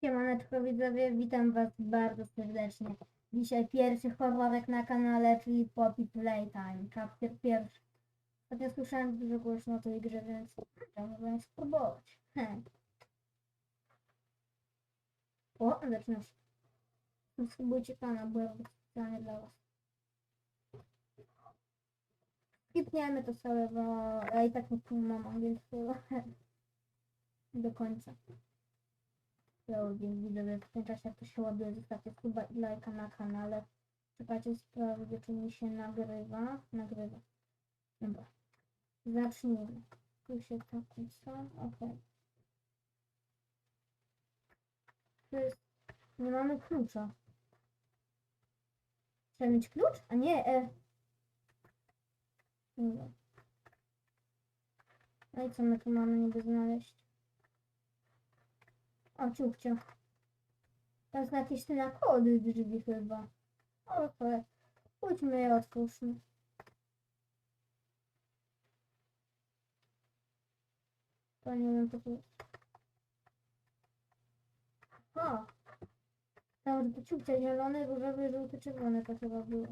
Siemaneczko widzowie, witam was bardzo serdecznie. Dzisiaj pierwszy horrorek na kanale, czyli Poppy Playtime, chapter pierwszy. Ostatnio słyszałem dużo głośno o tej grze, więc chciałbym spróbować. O, zaczynasz. Subskrybujcie kanał, bo robię specjalnie dla was. Skipniemy to sobie, bo ja i tak nie mam, więc do końca. Loading widzowie w tym czasie jak to się ładuje zostawcie suba i lajka na kanale. Czekajcie sprawdzę czy mi się nagrywa. Nagrywa. Dobra. Zacznijmy. Tu się tak co ok to jest nie mamy klucza. Trzeba mieć klucz? a nie e. Dobra. No i co my tu mamy niby znaleźć o, ciupcio. To jest jakieś te na kody drzwi chyba. O, to Pójdźmy je otwórzmy. To nie wiem, co jest. O! Tam, to ciupcia zielony, różowy, żółty, czerwony to chyba było.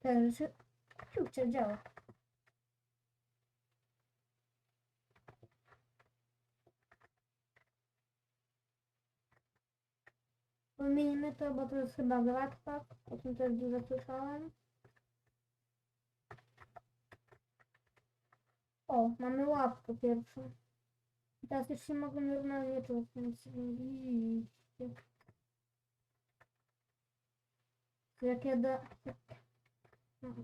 Te rzeczy... Ciupcia działa. Wymienimy to, bo to jest chyba łatwa. O tym też dużo słyszałem. O, mamy łapkę pierwszą. I teraz już się mogę normalnie czuć. Jak ja da... No.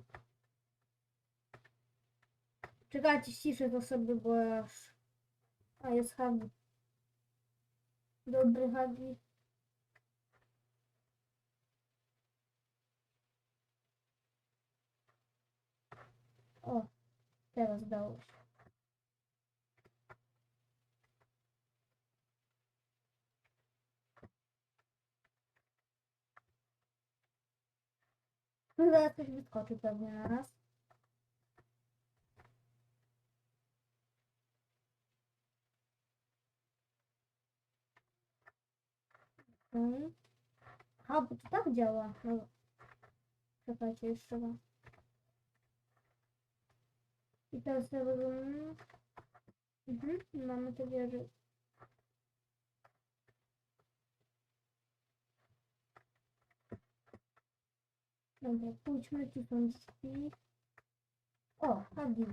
Czekajcie, ściszę to sobie, bo aż... A, jest Hagi. Dobry Hagi. O, teraz dało się. Tu zaraz coś wyskoczy pewnie na nas. Okej. A, bo to tak działa. No. Czekajcie jeszcze raz. I teraz ja rozumiem. Mhm, mamy te wieże. Dobra, pójdźmy, tu drzwi. O, Hagi.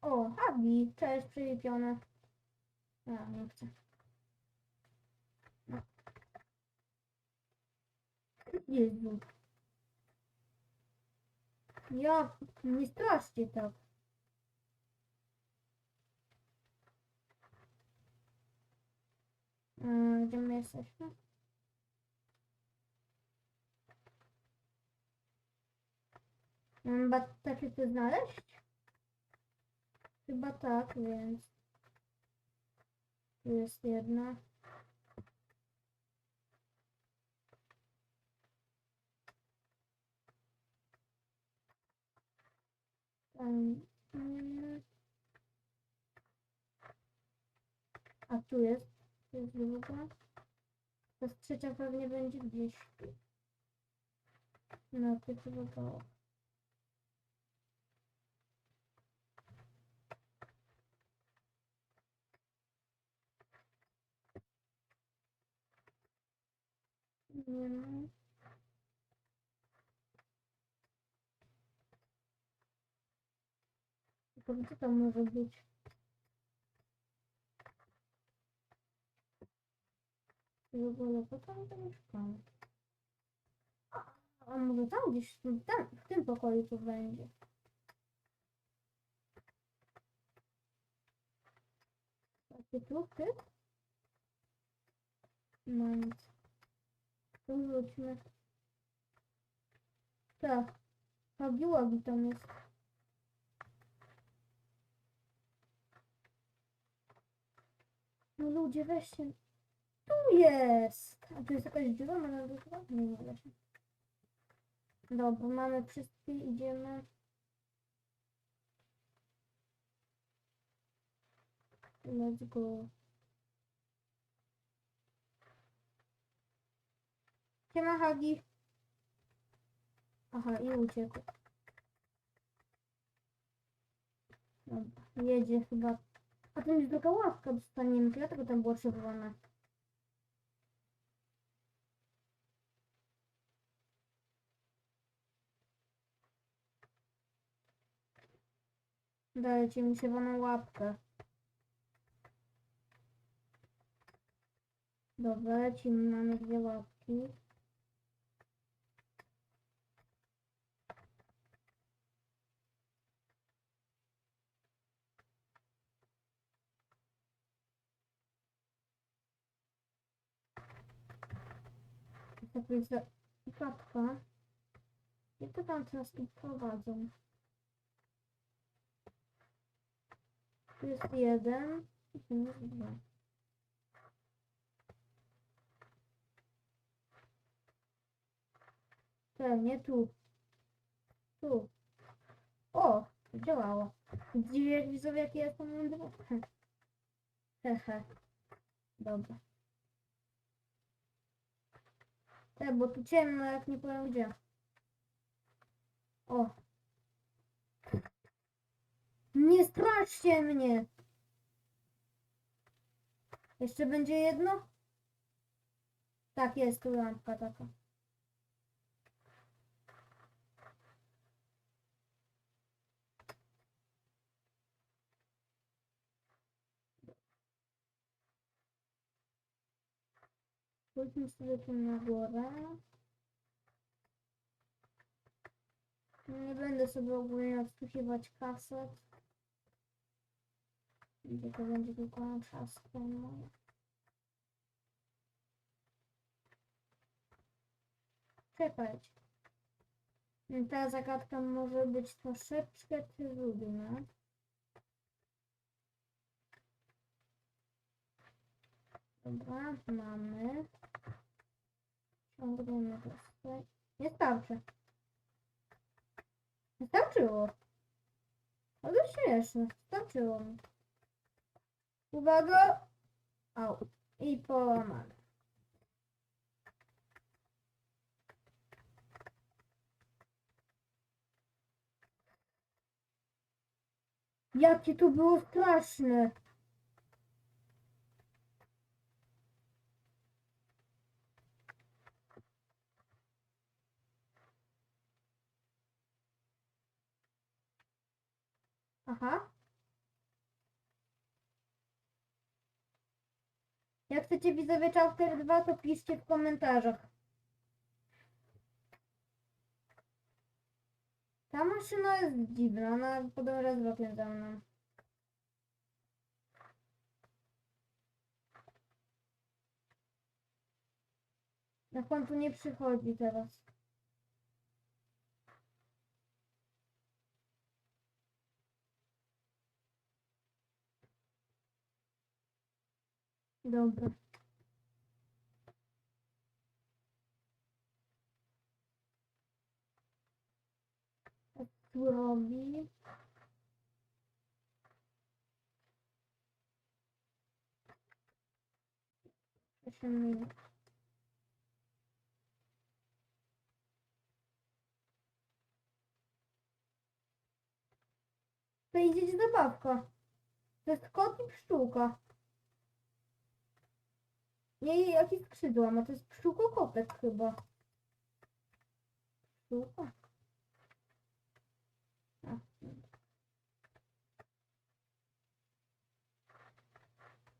O, Hagi, cześć, przylepione. A, nie chcę. Jezu. Ja, nie straszcie tak. Mm, Gdzie my jesteśmy? Mam chyba takie tu znaleźć? Chyba tak, więc... Tu jest jedna. Tam, mm. A tu jest, tu jest druga. Ta trzecia pewnie będzie gdzieś. No, to chyba to. Nie Tylko co to może być? W ogóle po co my tam mieszkamy? A, a może tam gdzieś, tam, w tym pokoju to będzie. Takie tu, ty? No nic. Tu wróćmy. Tak. Hagiłagi tam jest. No ludzie, weźcie. Tu jest! A tu jest jakaś dziura? Mamy dziura? Nie, nie da się. Dobra, mamy wszystkie, idziemy. Let's go. Siema Hagi. Aha, i uciekł. Dobra, jedzie chyba. A to jest druga ławka dostaniemy, dlatego tam było czerwone. Dajcie mi czerwoną łapkę. Dobra, lecimy, mamy dwie To jest za łapka. Gdzie to tam teraz tu prowadzą? Tu jest jeden. i tu jest dwa. Nie tu. Tu. O! Działało. Dziwię widzowie, jaki jestem mądry. Hehe. Dobra. Tak, bo tu ciemno, jak nie powiem gdzie. O. Nie straszcie mnie! Jeszcze będzie jedno? Tak, jest tu lampka taka. Pójdźmy sobie tu na górę. Nie będę sobie ogólnie odsłuchiwać kaset. To będzie tylko na czas ten Czekajcie. Ta zagadka może być troszeczkę trudna. Dobra, mamy. To. Nie starczy. Nie starczyło. Ale śmieszne. Starczyło mi. Uwaga! Au. I połamane. Jakie to było straszne. Aha. Jak chcecie widzowie Chapter 2, to piszcie w komentarzach. Ta maszyna jest dziwna, ona podąża z bokiem za mną. Na pan tu nie przychodzi teraz. Dobra. Tak tu robi. Osiem. To idzie zabawka. To jest kot i pszczółka. Nie, jakie skrzydła ma? To jest pszczółko-kotek chyba. Dobra.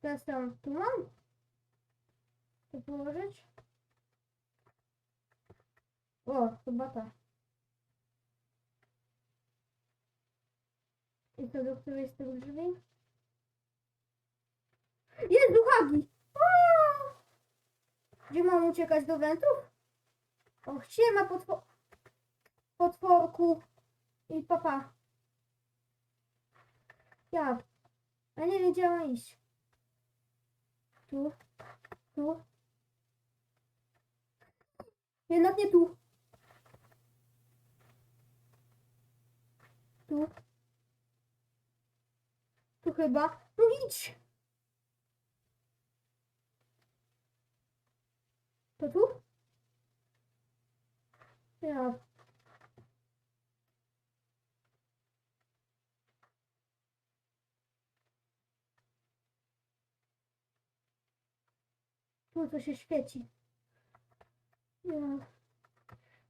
Teraz tam tu mam? To położyć? O, chyba ta. I to do której z tych drzwi? Jezu, Hagi! Aaa! Gdzie uciekać do wentów? Och, siema potwo potworku i papa. Ja. Ja nie mam iść. Tu. Tu. Jednak nie tu. Tu. Tu chyba. No idź. To tu? Ja. Tu to się świeci. Ja.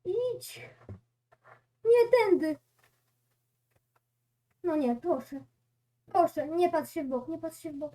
Idź. Nie tędy. No nie, proszę. Proszę, nie patrz się w bok, nie patrz się w bok.